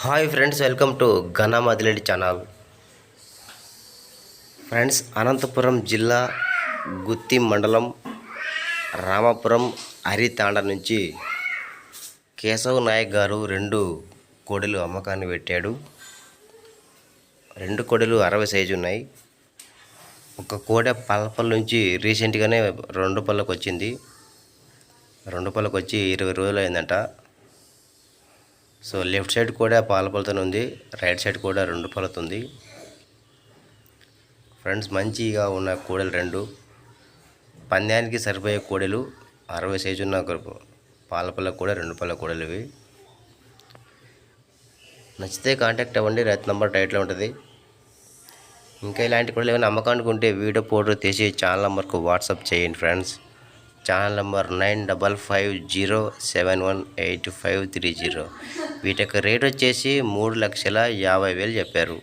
Hi friends welcome to ఘనా మదిలేడి channel. Friends Anantapuram జిల్లా గుత్తి మండలం రామాపురం హరితాండ నుంచి కేశవ్ నాయక్ గారు రెండు కోడెలు అమ్మకాన్ని పెట్టాడు. రెండు కోడెలు అరవై సైజు ఉన్నాయి. ఒక కోడె పలపల నుంచి రీసెంట్గానే రెండు పళ్ళకు వచ్చింది రెండు పళ్ళకు వచ్చి ఇరవై రోజులు అయిందంట సో లెఫ్ట్ సైడ్ కూడా పాల ఉంది రైట్ సైడ్ కూడా రెండు పలుతుంది ఉంది. ఫ్రెండ్స్ మంచిగా ఉన్న కోడలు రెండు. పందానికి సరిపోయే కోడలు అరవై సైజు ఉన్న ఒక పాల కూడా రెండు పళ్ళ కూడలు ఇవి. నచ్చితే కాంటాక్ట్ అవ్వండి రైతు నంబర్ టైట్లో ఉంటుంది. ఇంకా ఇలాంటి కూడా ఏమైనా అమ్మకానికి ఉంటే వీడియో ఫోటో తీసి ఛానల్ నెంబర్కు వాట్సాప్ చేయండి friends. Channel number nine double five zero seven one eight five three zero. వీటి యొక్క రేట్ వచ్చేసి మూడు లక్షల యాభై వేలు చెప్పారు.